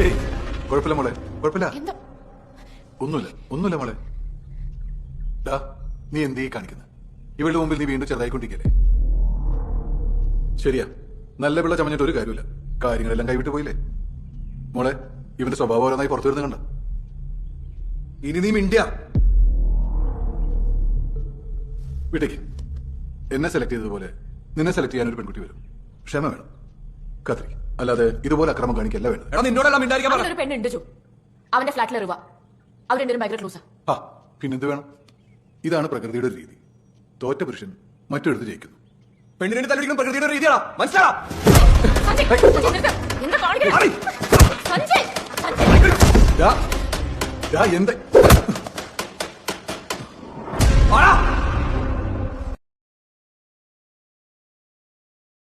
ഏയ് കുഴപ്പമില്ല മോളെ കുഴപ്പമില്ല. ഒന്നുമില്ല ഒന്നുമില്ല മോളെ. ഡാ നീ എന്തേ കാണിക്കുന്നു? ഇവളുടെ മുമ്പിൽ നീ വീണ്ടും ചെറുതായിക്കൊണ്ടിരിക്കല്ലേ? ശരിയാ നല്ല പിള്ള ചമഞ്ഞിട്ട് ഒരു കാര്യമില്ല. കാര്യങ്ങളെല്ലാം കൈവിട്ട് പോയില്ലേ? മോളെ ഇവന്റെ സ്വഭാവം ഓരോന്നായി പുറത്തു വരുന്ന കണ്ട? ഇനി നീ മിണ്ടിയ. വിട്ടേക്ക്. എന്നെ സെലക്ട് ചെയ്തതുപോലെ നിന്നെ സെലക്ട് ചെയ്യാൻ ഒരു പെൺകുട്ടി വരും. ക്ഷമ വേണം. കത്രി അല്ലാതെ ഇതുപോലെ അക്രമം കാണിക്കല്ല വേണ്ടത്. എടാ നിന്നോടെല്ലാം മിണ്ടായിരിക്കാൻ അങ്ങനെ പറ ഒരു പെണ്ണുണ്ട് ജോ. അവന്റെ ലൂസാ ആ. പിന്നെന്ത് വേണം? ഇതാണ് പ്രകൃതിയുടെ ഒരു രീതി. തോറ്റ പുരുഷൻ മറ്റൊരിടത്ത് ജയിക്കുന്നു. പെണ്ണിനെ തല്ലിടിക്കുന്ന പ്രകൃതിയുടെ ഒരു രീതിയാടാ. മനസ്സിലാടാ സഞ്ജയ്, സഞ്ജയ്, നിർത്ത്. എന്താ? സഞ്ജയ്, സഞ്ജയ്. ദാ, ദാ എന്ത്?